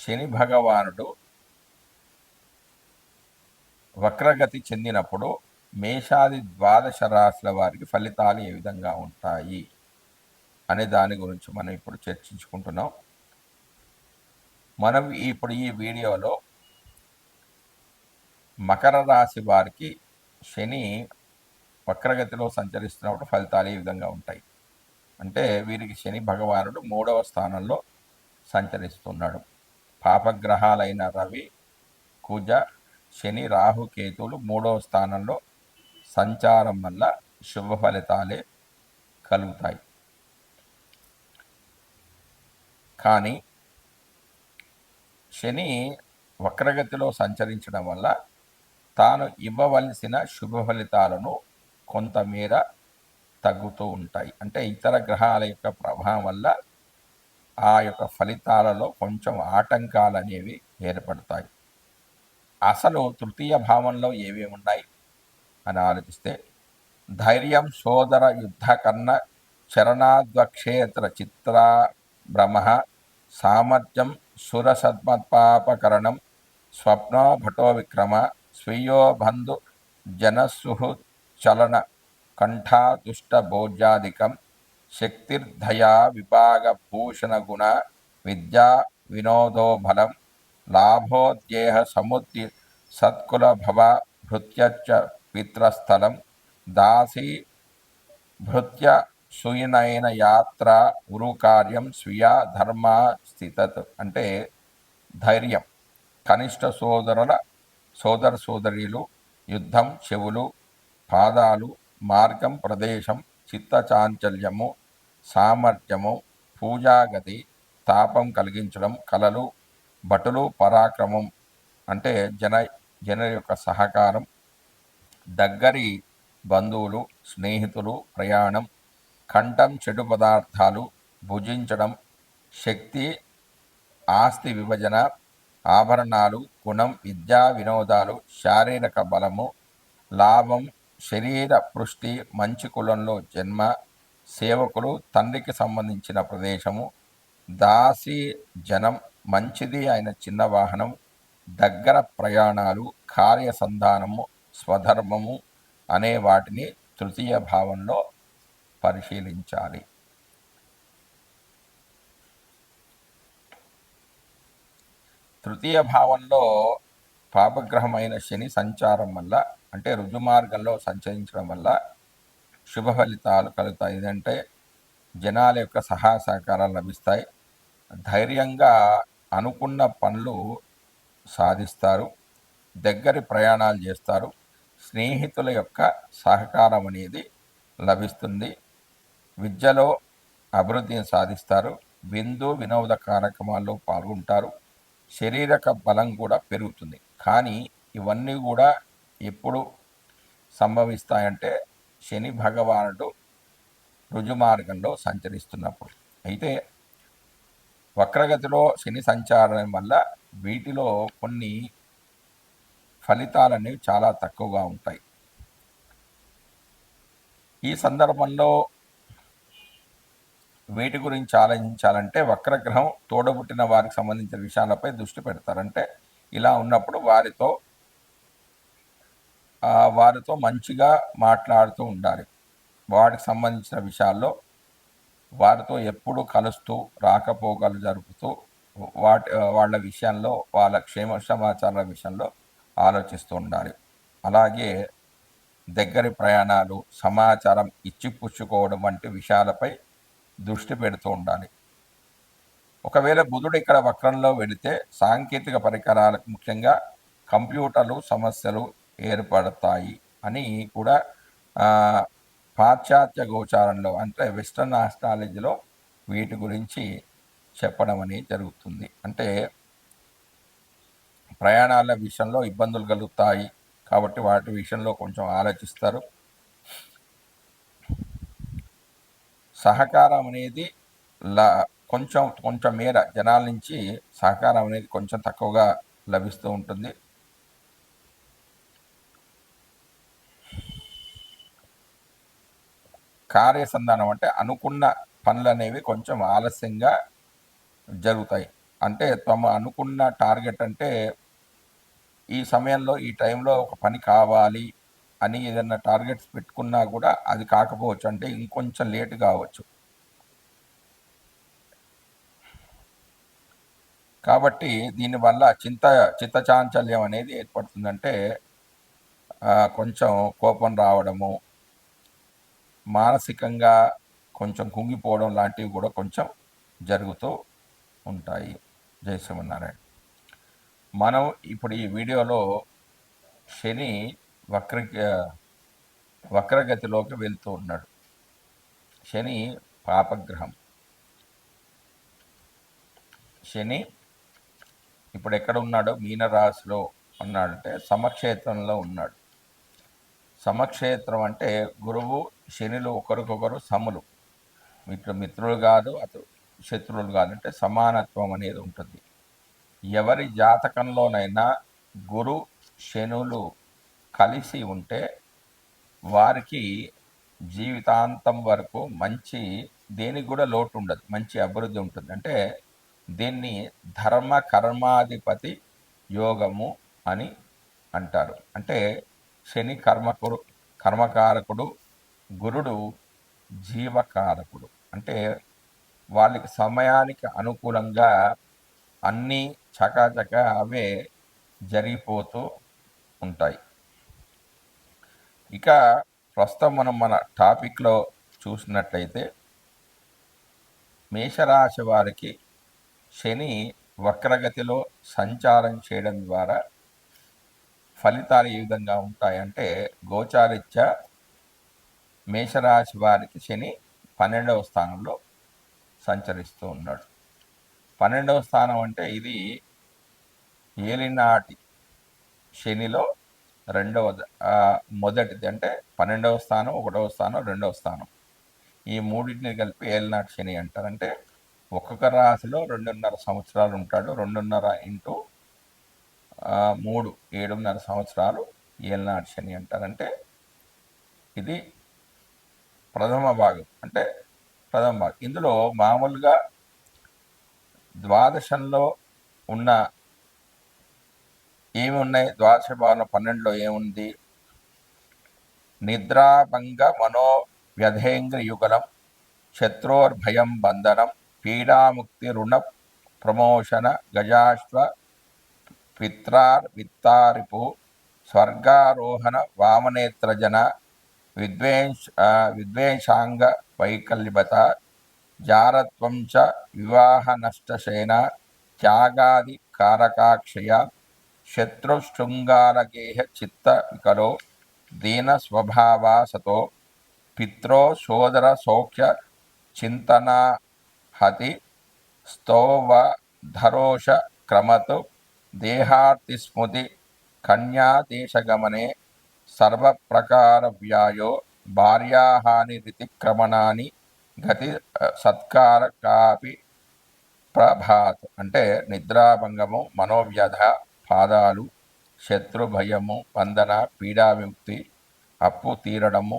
శని భగవానుడు వక్రగతి చెందినప్పుడు మేషాది ద్వాదశ రాశుల వారికి ఫలితాలు ఏ విధంగా ఉంటాయి అనే దాని గురించి మనం ఇప్పుడు చర్చించుకుంటున్నాం. మనం ఇప్పుడు ఈ వీడియోలో మకర రాశి వారికి శని వక్రగతిలో సంచరిస్తున్నప్పుడు ఫలితాలు ఏ విధంగా ఉంటాయి? అంటే వీరికి శని భగవానుడు మూడవ స్థానంలో సంచరిస్తున్నాడు. పాపగ్రహాలైన రవి కుజ శని రాహు కేతువులు మూడవ స్థానంలో సంచారం వల్ల శుభ ఫలితాలే కలుగుతాయి. కానీ శని వక్రగతిలో సంచరించడం వల్ల తాను ఇవ్వవలసిన శుభ ఫలితాలను కొంతమేర తగ్గుతూ ఉంటాయి. అంటే ఇతర గ్రహాల యొక్క ప్రభావం వల్ల ఆ యొక్క ఫలితాలలో కొంచెం ఆటంకాలు అనేవి ఏర్పడతాయి. అసలు తృతీయ భావంలో ఏవి ఉన్నాయి? అని ఆలోచిస్తే ధైర్యం సోదర యుద్ధ కన్న చరణాద్వక్షేత్ర చిత్ర భ్రమ సామర్థ్యం సురసద్మత్పాపకరణం స్వప్నో భటో విక్రమ స్వీయో బంధు జనసుహు చలన కంఠాదుష్ట భోజ్యాధికం శక్తిర్ధయా విపాగ భూషణ గుణ విద్యా వినోదో బలం లాభోద్యేహ సముద్ది సత్కుల భవ భృత్యచ్చ పిత్రస్థలం దాసి భృత్య సుయినైన యాత్ర ఉరుకార్యం స్వీయ ధర్మ స్థితత్ అంటే ధైర్యం. కనిష్ట సోదరుల సోదర సోదరీలు యుద్ధం చెవులు పాదాలు మార్గం ప్రదేశం చిత్త చాంచల్యము సామర్థ్యము పూజాగతి తాపం కలిగించడం కలలు భటులు పరాక్రమం అంటే జన జన యొక్క సహకారం దగ్గరి బంధువులు స్నేహితులు ప్రయాణం కంఠం చెడు పదార్థాలు భుజించడం శక్తి ఆస్తి విభజన ఆభరణాలు గుణం విద్యా వినోదాలు శారీరక బలము లాభం శరీర పుష్టి మంచి కులంలో జన్మ సేవకులు తండ్రికి సంబంధించిన ప్రదేశము. దాసి జనం మంచిది అయిన చిన్న వాహనం దగ్గర ప్రయాణాలు కార్యసంధానము స్వధర్మము అనే వాటిని తృతీయ భావంలో పరిశీలించాలి. తృతీయ భావంలో పాపగ్రహమైన శని సంచారం వల్ల అంటే రుజుమార్గంలో సంచరించడం వల్ల శుభ ఫలితాలు కలుగుతాయి. ఇదంటే జనాల యొక్క సహాయ సహకారాలు లభిస్తాయి. ధైర్యంగా అనుకున్న పనులు సాధిస్తారు. దగ్గరి ప్రయాణాలు చేస్తారు. స్నేహితుల యొక్క సహకారం అనేది లభిస్తుంది. విద్యలో అభివృద్ధిని సాధిస్తారు. విందు వినోద కార్యక్రమాల్లో పాల్గొంటారు. శారీరక బలం కూడా పెరుగుతుంది. కానీ ఇవన్నీ కూడా ఎప్పుడు సంభవిస్తాయంటే శని భగవానుడు రుజుమార్గంలో సంచరిస్తున్నప్పుడు. అయితే వక్రగతిలో శని సంచారం వల్ల వీటిలో కొన్ని ఫలితాలనేవి చాలా తక్కువగా ఉంటాయి. ఈ సందర్భంలో వీటి గురించి ఆలోచించాలంటే వక్రగ్రహం తోడబుట్టిన వారికి సంబంధించిన విషయాలపై దృష్టి పెడతారంటే ఇలా ఉన్నప్పుడు వారితో వారితో మంచిగా మాట్లాడుతూ ఉండాలి. వాటికి సంబంధించిన విషయాల్లో వారితో ఎప్పుడు కలుస్తూ రాకపోకలు జరుపుతూ వాటి వాళ్ళ విషయంలో వాళ్ళ క్షేమ సమాచారాల విషయంలో ఆలోచిస్తూ ఉండాలి. అలాగే దగ్గరి ప్రయాణాలు సమాచారం ఇచ్చిపుచ్చుకోవడం వంటి విషయాలపై దృష్టి పెడుతూ ఉండాలి. ఒకవేళ బుధుడు ఇక్కడ వక్రంలో వెళితే సాంకేతిక పరికరాలకు ముఖ్యంగా కంప్యూటర్లు సమస్యలు ఏర్పడతాయి అని కూడా పాశ్చాత్య గోచారంలో అంటే వెస్టర్న్ ఆస్ట్రాలజీలో వీటి గురించి చెప్పడం అనేది జరుగుతుంది. అంటే ప్రయాణాల విషయంలో ఇబ్బందులు కలుగుతాయి కాబట్టి వాటి విషయంలో కొంచెం ఆలోచిస్తారు. సహకారం అనేది లా కొంచెం కొంచెం మేర జనాల నుంచి సహకారం అనేది కొంచెం తక్కువగా లభిస్తూ ఉంటుంది. కార్యసంధానం అంటే అనుకున్న పనులు అనేవి కొంచెం ఆలస్యంగా జరుగుతాయి. అంటే తమ అనుకున్న టార్గెట్ అంటే ఈ సమయంలో ఈ టైంలో ఒక పని కావాలి అని ఏదైనా టార్గెట్స్ పెట్టుకున్నా కూడా అది కాకపోవచ్చు. అంటే ఇంకొంచెం లేట్ కావచ్చు. కాబట్టి దీనివల్ల చింత చిత్తచాంచల్యం అనేది ఏర్పడుతుందంటే కొంచెం కోపం రావడము మానసికంగా కొంచెం కుంగిపోవడం లాంటివి కూడా కొంచెం జరుగుతూ ఉంటాయి. జై శ్రీమన్నారాయణ. మనం ఇప్పుడు ఈ వీడియోలో శని వక్ర వక్రగతిలోకి వెళ్తూ ఉన్నాడు. శని పాపగ్రహం. శని ఇప్పుడు ఎక్కడ ఉన్నాడో? మీనరాశిలో ఉన్నాడంటే సమక్షేత్రంలో ఉన్నాడు. సమక్షేత్రం అంటే గురువు శనిలు ఒకరికొకరు సములు. మిత్రు మిత్రులు కాదు అతడు శత్రువులు కాదు అంటే సమానత్వం అనేది ఉంటుంది. ఎవరి జాతకంలోనైనా గురు శనులు కలిసి ఉంటే వారికి జీవితాంతం వరకు మంచి దేనికి కూడా లోటు ఉండదు. మంచి అభివృద్ధి ఉంటుంది. అంటే దీన్ని ధర్మ కర్మాధిపతి యోగము అని అంటారు. అంటే శని కర్మకుడు కర్మకారకుడు గురుడు జీవకారకుడు. అంటే వాళ్ళకి సమయానికి అనుకూలంగా అన్నీ చకాచక అవే జరిగిపోతూ ఉంటాయి. ఇక ప్రస్తుతం మనం మన టాపిక్లో చూసినట్లయితే మేషరాశి వారికి శని వక్రగతిలో సంచారం చేయడం ద్వారా ఫలితాలు ఏ విధంగా ఉంటాయంటే గోచారిత్య మేషరాశి వారికి శని పన్నెండవ స్థానంలో సంచరిస్తూ ఉన్నాడు. పన్నెండవ స్థానం అంటే ఇది ఏలినాటి శనిలో రెండవ మొదటిది అంటే పన్నెండవ స్థానం ఒకటవ స్థానం రెండవ స్థానం. ఈ మూడింటిని కలిపి ఏలినాటి శని అంటారంటే ఒక్కొక్క రాశిలో రెండున్నర సంవత్సరాలు ఉంటాడు. రెండున్నర ఇంటూ మూడు ఏడున్నర సంవత్సరాలు ఏలనాటి శని అంటారంటే ఇది ప్రథమ భాగం. అంటే ప్రథమ భాగం. ఇందులో మామూలుగా ద్వాదశంలో ఉన్న ఏమి ఉన్నాయి ద్వాదశ భావన పన్నెండులో ఏముంది? నిద్రాభంగ మనో వ్యధేంద్ర యుగలం శత్రోర్భయం బంధనం పీడాముక్తి రుణ ప్రమోషన గజాశ్వ పిత్రార్ విత్తారిపు స్వర్గారోహణ వామనేత్రజన విద్వేష్ విద్వేషాంగ వైకల్యత జారత్వం చ వివాహ నష్టశేన త్యాగాది కారకాక్షయ శత్రుశృంగారగేహ చిత్త వికలో దీన స్వభావా సతో పిత్రో సోదర సౌఖ్య చింతనా హతి స్తోవ ధరోష క్రమతు దేహార్తి స్మృతి కన్యాదేశగమనే సర్వప్రకార వ్యాయో భార్యాహాని రితిక్రమణాన్ని గతి సత్కార కాపి ప్రభాత్. అంటే నిద్రాభంగము మనోవ్యధ పాదాలు శత్రు భయము బంధన పీడా విముక్తి అప్పు తీరడము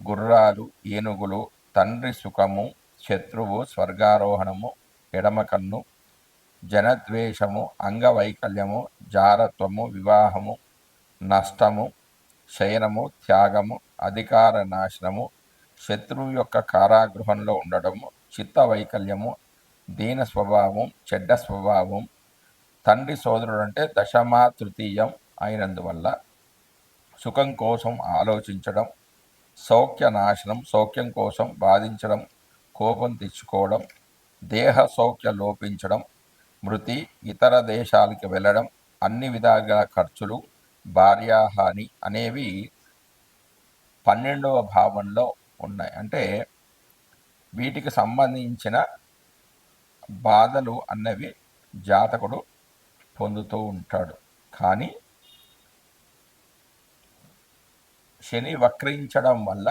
గుర్రాలు ఏనుగులు తండ్రి సుఖము శత్రువు స్వర్గారోహణము ఎడమ కన్ను జనద్వేషము అంగవైకల్యము జారత్వము వివాహము నష్టము శయనము త్యాగము అధికార నాశనము శత్రువు యొక్క కారాగృహంలో ఉండడము చిత్త వైకల్యము దీన స్వభావం చెడ్డ స్వభావం తండ్రి సోదరుడు అంటే దశమా తృతీయం అయినందువల్ల సుఖం కోసం ఆలోచించడం సౌఖ్య నాశనం సౌఖ్యం కోసం బాధించడం కోపం తెచ్చుకోవడం దేహ సౌఖ్య లోపించడం మృతి ఇతర దేశాలకి వెళ్ళడం అన్ని విధాల ఖర్చులు భార్యాహాని అనేవి పన్నెండవ భావంలో ఉన్నాయి. అంటే వీటికి సంబంధించిన బాధలు అన్నవి జాతకుడు పొందుతూ ఉంటాడు. కానీ శని వక్రించడం వల్ల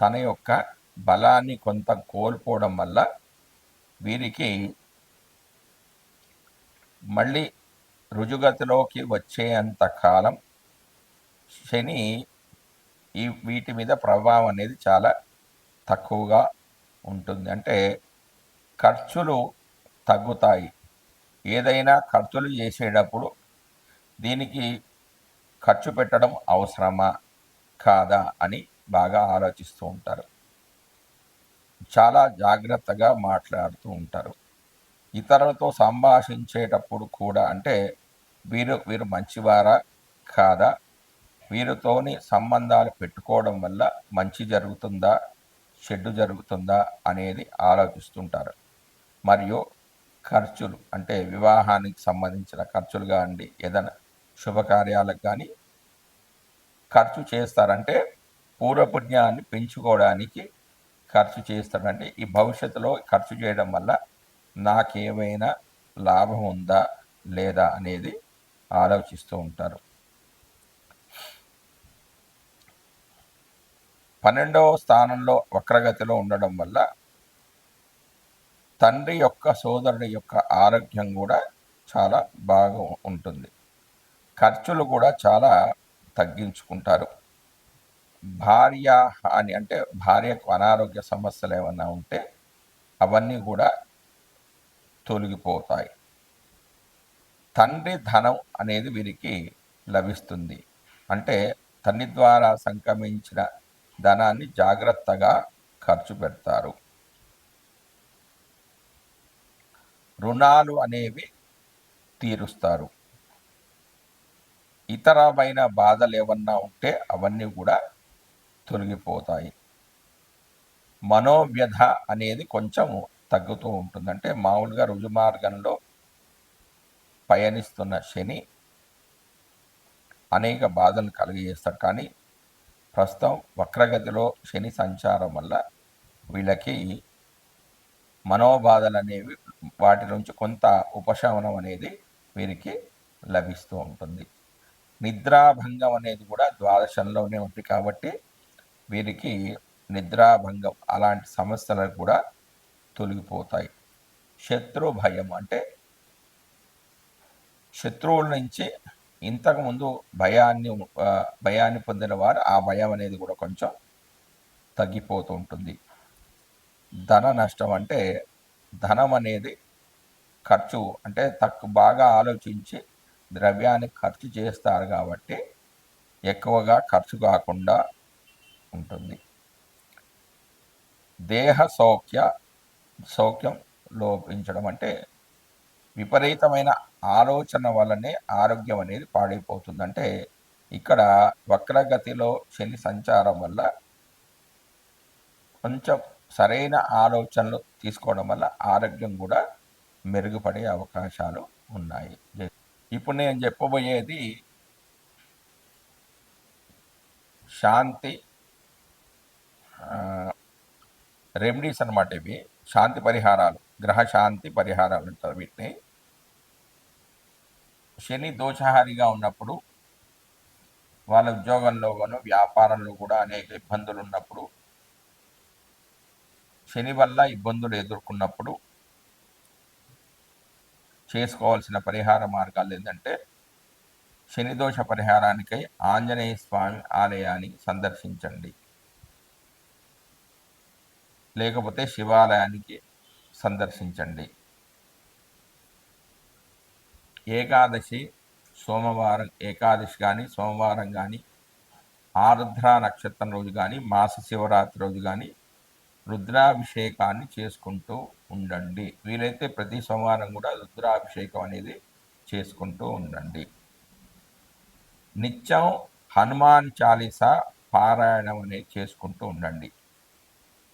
తన యొక్క బలాన్ని కొంత కోల్పోవడం వల్ల వీరికి మళ్ళీ రుజుగతిలోకి వచ్చేంత కాలం శని ఈ వీటి మీద ప్రభావం అనేది చాలా తక్కువగా ఉంటుంది. అంటే ఖర్చులు తగ్గుతాయి. ఏదైనా ఖర్చులు చేసేటప్పుడు దీనికి ఖర్చు పెట్టడం అవసరమా? కాదా? అని బాగా ఆలోచిస్తూ ఉంటారు. చాలా జాగ్రత్తగా మాట్లాడుతూ ఉంటారు. ఇతరులతో సంభాషించేటప్పుడు కూడా అంటే వీరు వీరు మంచివారా కాదా? వీరితోని సంబంధాలు పెట్టుకోవడం వల్ల మంచి జరుగుతుందా? చెడ్డు జరుగుతుందా? అనేది ఆలోచిస్తుంటారు. మరియు ఖర్చులు అంటే వివాహానికి సంబంధించిన ఖర్చులు కానివ్వండి ఏదైనా శుభకార్యాలకు కానీ ఖర్చు చేస్తారంటే పూర్వపుణ్యాన్ని పెంచుకోవడానికి ఖర్చు చేస్తారంటే ఈ భవిష్యత్తులో ఖర్చు చేయడం వల్ల నాకేమైనా లాభం ఉందా లేదా అనేది ఆలోచిస్తూ ఉంటారు. పన్నెండవ స్థానంలో వక్రగతిలో ఉండడం వల్ల తండ్రి యొక్క సోదరుడి యొక్క ఆరోగ్యం కూడా చాలా బాగా ఉంటుంది. ఖర్చులు కూడా చాలా తగ్గించుకుంటారు. భార్య అని అంటే భార్యకు అనారోగ్య సమస్యలు ఏమైనా ఉంటే అవన్నీ కూడా తొలగిపోతాయి. తండ్రి ధనం అనేది వీరికి లభిస్తుంది. అంటే తండ్రి ద్వారా సంక్రమించిన ధనాన్ని జాగ్రత్తగా ఖర్చు పెడతారు. రుణాలు అనేవి తీరుస్తారు. ఇతరమైన బాధలు ఏమన్నా ఉంటే అవన్నీ కూడా తొలగిపోతాయి. మనోవ్యధ అనేది కొంచెం తగ్గుతూ ఉంటుంది. అంటే మామూలుగా రుజుమార్గంలో పయనిస్తున్న శని అనేక బాధలు కలిగజేస్తాడు. కానీ ప్రస్తుతం వక్రగతిలో శని సంచారం వల్ల వీళ్ళకి మనోబాధలు అనేవి వాటి నుంచి కొంత ఉపశమనం అనేది వీరికి లభిస్తూ ఉంటుంది. నిద్రాభంగం అనేది కూడా ద్వాదశంలోనే ఉంది కాబట్టి వీరికి నిద్రాభంగం అలాంటి సమస్యలు కూడా తొలగిపోతాయి. శత్రు భయం అంటే శత్రువుల నుంచి ఇంతకుముందు భయాన్ని భయాన్ని పొందిన వారు ఆ భయం అనేది కూడా కొంచెం తగ్గిపోతూ ఉంటుంది. ధన నష్టం అంటే ధనం అనేది ఖర్చు అంటే తక్కువ బాగా ఆలోచించి ద్రవ్యాన్ని ఖర్చు చేస్తారు కాబట్టి ఎక్కువగా ఖర్చు కాకుండా ఉంటుంది. దేహ సౌఖ్య సౌఖ్యం లోపించడం అంటే విపరీతమైన ఆలోచన వల్లనే ఆరోగ్యం అనేది పాడైపోతుంది అంటే ఇక్కడ వక్రగతిలో శని సంచారం వల్ల కొంచెం సరైన ఆలోచనలు తీసుకోవడం వల్ల ఆరోగ్యం కూడా మెరుగుపడే అవకాశాలు ఉన్నాయి. ఇప్పుడు నేను చెప్పబోయేది శాంతి రెమెడీస్ అనమాట ఇవి. శాంతి పరిహారాలు గ్రహ శాంతి పరిహారాలు అంటారు వీటిని. శని దోషహారిగా ఉన్నప్పుడు వాళ్ళ ఉద్యోగంలో వ్యాపారంలో కూడా అనేక ఇబ్బందులు ఉన్నప్పుడు శని వల్ల ఇబ్బందులు ఎదుర్కొన్నప్పుడు చేసుకోవాల్సిన పరిహార మార్గాలు ఏంటంటే శని దోష పరిహారానికై ఆంజనేయ స్వామి ఆలయాన్ని సందర్శించండి. లేకపోతే శివాలయానికి సందర్శించండి. ఏకాదశి సోమవారం ఏకాదశి కానీ సోమవారం కానీ ఆరుద్ర నక్షత్రం రోజు కానీ మాస శివరాత్రి రోజు కానీ రుద్రాభిషేకాన్ని చేసుకుంటూ ఉండండి. వీలైతే ప్రతి సోమవారం కూడా రుద్రాభిషేకం అనేది చేసుకుంటూ ఉండండి. నిత్యం హనుమాన్ చాలీసా పారాయణం అనేది చేసుకుంటూ ఉండండి.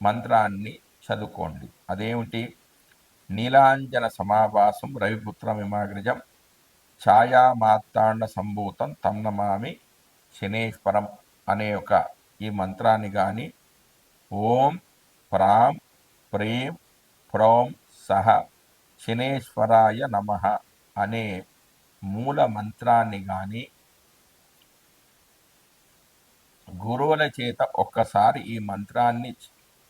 మంత్రాన్ని చదువుకోండి. అదేమిటి? నీలాంజన సమావాసం రవిపుత్ర విమాగ్రజం ఛాయామాత్తాండ సంభూతం తన్నమామి శనేశ్వరం అనే ఒక ఈ మంత్రాన్ని కానీ ఓం ప్రాం ప్రేం ప్రోం సహ శనేశ్వరాయ నమ అనే మూల మంత్రాన్ని కానీ గురువుల చేత ఒక్కసారి ఈ మంత్రాన్ని